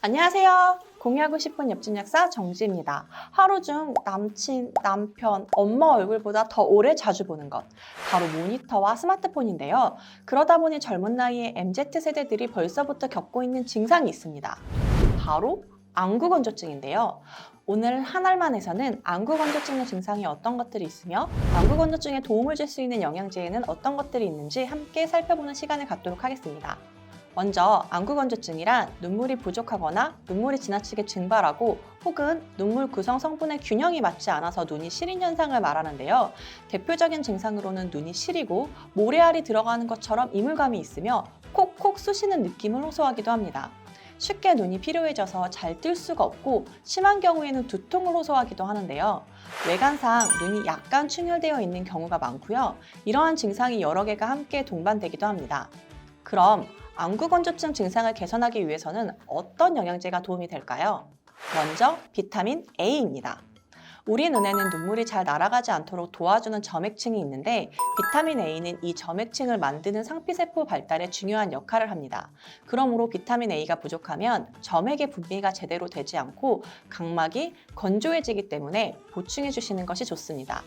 안녕하세요. 공유하고 싶은 옆집 약사 정지입니다. 하루 중 남친, 남편, 엄마 얼굴보다 더 오래 자주 보는 것. 바로 모니터와 스마트폰인데요. 그러다 보니 젊은 나이에 MZ 세대들이 벌써부터 겪고 있는 증상이 있습니다. 바로 안구 건조증인데요. 오늘 한 알만에서는 안구 건조증의 증상이 어떤 것들이 있으며 안구 건조증에 도움을 줄 수 있는 영양제에는 어떤 것들이 있는지 함께 살펴보는 시간을 갖도록 하겠습니다. 먼저 안구 건조증이란 눈물이 부족하거나 눈물이 지나치게 증발하고 혹은 눈물 구성 성분의 균형이 맞지 않아서 눈이 시린 현상을 말하는데요. 대표적인 증상으로는 눈이 시리고 모래알이 들어가는 것처럼 이물감이 있으며 콕콕 쑤시는 느낌을 호소하기도 합니다. 쉽게 눈이 피로해져서 잘 뜰 수가 없고 심한 경우에는 두통을 호소하기도 하는데요. 외관상 눈이 약간 충혈되어 있는 경우가 많고요. 이러한 증상이 여러 개가 함께 동반되기도 합니다. 그럼 안구 건조증 증상을 개선하기 위해서는 어떤 영양제가 도움이 될까요? 먼저 비타민 A입니다. 우리 눈에는 눈물이 잘 날아가지 않도록 도와주는 점액층이 있는데 비타민 A는 이 점액층을 만드는 상피세포 발달에 중요한 역할을 합니다. 그러므로 비타민 A가 부족하면 점액의 분비가 제대로 되지 않고 각막이 건조해지기 때문에 보충해 주시는 것이 좋습니다.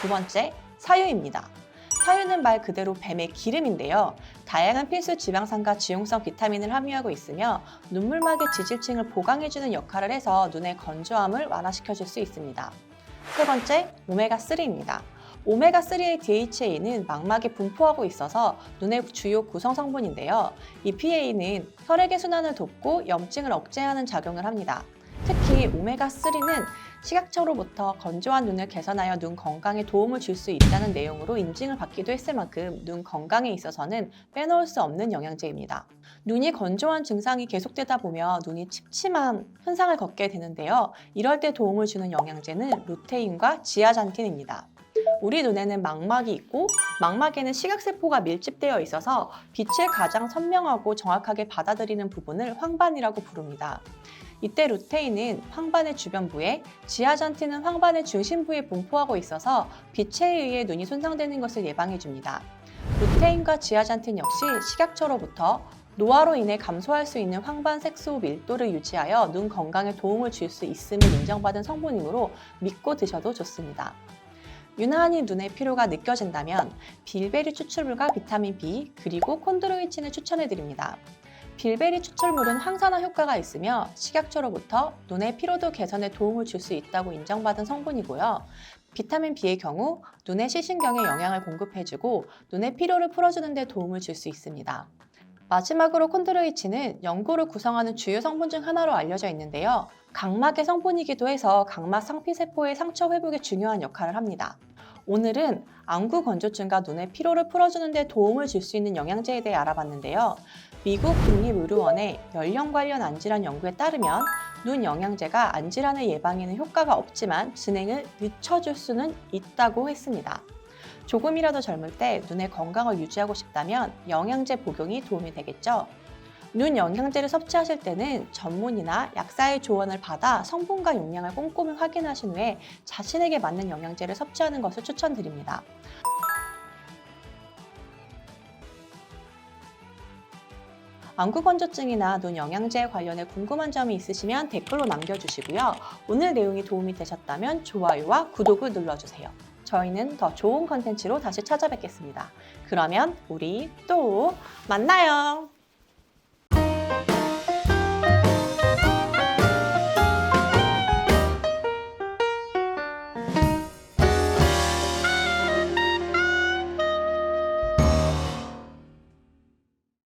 두 번째, 사유입니다. 사유는 말 그대로 뱀의 기름인데요. 다양한 필수 지방산과 지용성 비타민을 함유하고 있으며 눈물막의 지질층을 보강해주는 역할을 해서 눈의 건조함을 완화시켜줄 수 있습니다. 세 번째, 오메가3입니다. 오메가3의 DHA는 망막에 분포하고 있어서 눈의 주요 구성 성분인데요. 이 PA는 혈액의 순환을 돕고 염증을 억제하는 작용을 합니다. 특히 오메가3는 시각적으로부터 건조한 눈을 개선하여 눈 건강에 도움을 줄 수 있다는 내용으로 인증을 받기도 했을 만큼 눈 건강에 있어서는 빼놓을 수 없는 영양제입니다. 눈이 건조한 증상이 계속되다 보면 눈이 침침한 현상을 겪게 되는데요. 이럴 때 도움을 주는 영양제는 루테인과 지아잔틴입니다. 우리 눈에는 망막이 있고 망막에는 시각세포가 밀집되어 있어서 빛을 가장 선명하고 정확하게 받아들이는 부분을 황반이라고 부릅니다. 이때 루테인은 황반의 주변부에, 지아잔틴은 황반의 중심부에 분포하고 있어서 빛에 의해 눈이 손상되는 것을 예방해 줍니다. 루테인과 지아잔틴 역시 시각처로부터 노화로 인해 감소할 수 있는 황반 색소 밀도를 유지하여 눈 건강에 도움을 줄 수 있음을 인정받은 성분이므로 믿고 드셔도 좋습니다. 유난히 눈의 피로가 느껴진다면 빌베리 추출물과 비타민 B 그리고 콘드로이친을 추천해 드립니다. 빌베리 추출물은 항산화 효과가 있으며 식약처로부터 눈의 피로도 개선에 도움을 줄 수 있다고 인정받은 성분이고요. 비타민 B의 경우 눈의 시신경에 영향을 공급해주고 눈의 피로를 풀어주는 데 도움을 줄 수 있습니다. 마지막으로 콘드로이친은 연고를 구성하는 주요 성분 중 하나로 알려져 있는데요. 각막의 성분이기도 해서 각막 상피세포의 상처 회복에 중요한 역할을 합니다. 오늘은 안구 건조증과 눈의 피로를 풀어주는 데 도움을 줄 수 있는 영양제에 대해 알아봤는데요. 미국 국립의료원의 연령 관련 안질환 연구에 따르면 눈 영양제가 안질환의 예방에는 효과가 없지만 진행을 늦춰줄 수는 있다고 했습니다. 조금이라도 젊을 때 눈의 건강을 유지하고 싶다면 영양제 복용이 도움이 되겠죠. 눈 영양제를 섭취하실 때는 전문의나 약사의 조언을 받아 성분과 용량을 꼼꼼히 확인하신 후에 자신에게 맞는 영양제를 섭취하는 것을 추천드립니다. 안구 건조증이나 눈 영양제 관련해 궁금한 점이 있으시면 댓글로 남겨주시고요. 오늘 내용이 도움이 되셨다면 좋아요와 구독을 눌러주세요. 저희는 더 좋은 컨텐츠로 다시 찾아뵙겠습니다. 그러면 우리 또 만나요.